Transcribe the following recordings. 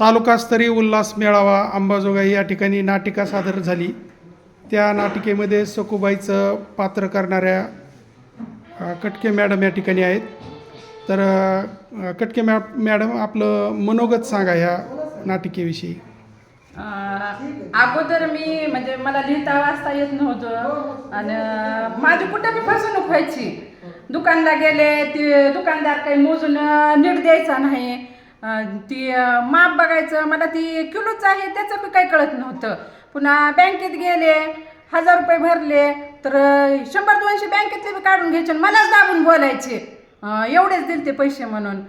तालुकास्तरीय उल्हास मेळावा अंबाजोगाई या ठिकाणी नाटिका सादर झाली. त्या नाटिकेमध्ये सखूबाईचं पात्र करणाऱ्या कटके मॅडम या ठिकाणी आहेत. तर कटके मॅ मॅडम आपलं मनोगत सांगा ह्या नाटिकेविषयी. अगोदर मी म्हणजे मला लिहिता वाचता येत नव्हतं आणि माझी कुठे बी फसवणूक व्हायची. दुकानला गेले ते दुकानदार काही मोजून नीट द्यायचा नाही. ती माप बघायचं मला ती किलोच आहे त्याचं मी काही कळत नव्हतं. पुन्हा बँकेत गेले हजार रुपये भरले तर शंभर दोनशे बँकेतले बी काढून घ्यायचे आणि मलाच दाबून बोलायचे. एवढेच दिले ते पैसे म्हणून.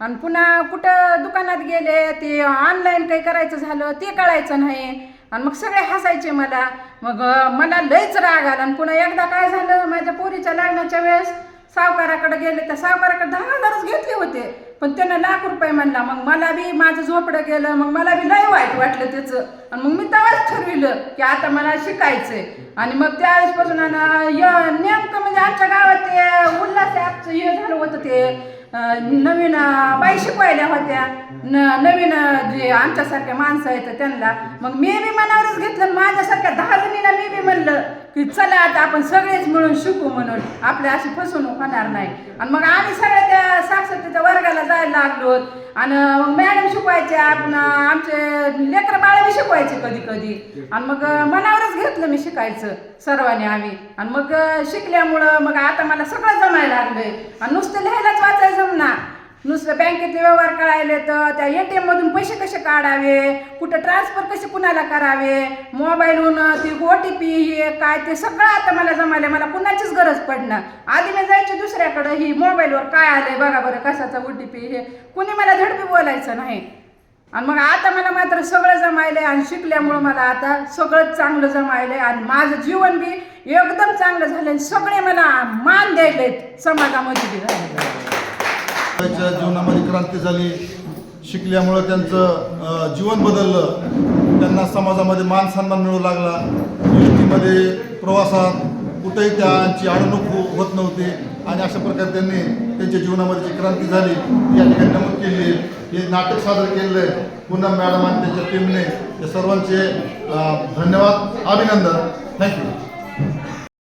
आणि पुन्हा कुठं दुकानात गेले ते ऑनलाईन काही करायचं झालं ते कळायचं नाही. आणि मग सगळे हसायचे मला. मग मला लयच राग आला. आणि पुन्हा एकदा काय झालं माझ्या पोरीच्या लग्नाच्या वेळेस सावकाराकडे गेले त्या सावकाराकडे दहा हजारच घेतले होते. पण त्यानं लाख रुपये म्हणला मग मला बी माझं झोपडं गेलं मग मला बी लय वाईट वाटलं त्याचं. आणि मग मी तेव्हाच ठरविलं की आता मला शिकायचंय. आणि मग त्यावेळेसपासून आणि य- नेमकं म्हणजे आमच्या गावात ते उल्हास ॲपचं हे झालं होतं ते अं, नवीन बाई शिकवायल्या होत्या. न नवीन जे आमच्यासारख्या माणसं आहेत त्यांना. मग मी बी मनावरच घेतलं आणि माझ्यासारख्या दहा जणीला मी बी म्हणलं की चला आता आपण सगळेच मिळून शिकू म्हणून. आपल्या अशी फसवणूक होणार नाही. आणि मग आम्ही सगळ्या त्या साक्षरतेच्या वर्गाला जायला लागलो. आणि मग मॅडम शिकवायच्या आपण आमचे लेकर बाळ बी शिकवायचे कधी कधी आणि मग मनावरच घेतलं मी शिकायचं सर्वांनी आम्ही. आणि मग शिकल्यामुळं मग आता मला सगळं जमायला लागलंय. आणि नुसतं लिहायलाच वाचायचं वाचायला नुसतं बँकेतले व्यवहार कळायले तर त्या ए टी एममधून पैसे कसे काढावे? कुठं ट्रान्सफर कसे कुणाला करावे? मोबाईलहून ती ओ टी पी हे काय ते सगळं आता मला जमायला मला कुणाचीच गरज पडणार. आधी मी जायचे दुसऱ्याकडं. ही मोबाईलवर काय आलंय बघा बरं कशाचा ओ टी पी हे. कुणी मला धडपी बोलायचं नाही. आणि मग आता मला मात्र सगळं जमायलंय आणि शिकल्यामुळं मला आता सगळं चांगलं जमायलंय. आणि माझं जीवन बी एकदम चांगलं झालं आणि सगळे मला मान द्यायलेत समाजामध्ये बी. झालं त्याच्या जीवनामध्ये क्रांती झाली. शिकल्यामुळं त्यांचं जीवन बदललं. त्यांना समाजामध्ये मान सन्मान मिळू लागला. गोष्टीमध्ये प्रवासात कुठेही त्यांची अडवणूक हो-, होत नव्हती. आणि अशा प्रकारे त्यांनी त्यांच्या जीवनामध्ये जी क्रांती झाली ती या ठिकाणी नमूद केली. हे नाटक सादर केलेलं आहे. पुन्हा मॅडम आणि त्यांच्या टीमने या सर्वांचे धन्यवाद अभिनंदन. थँक्यू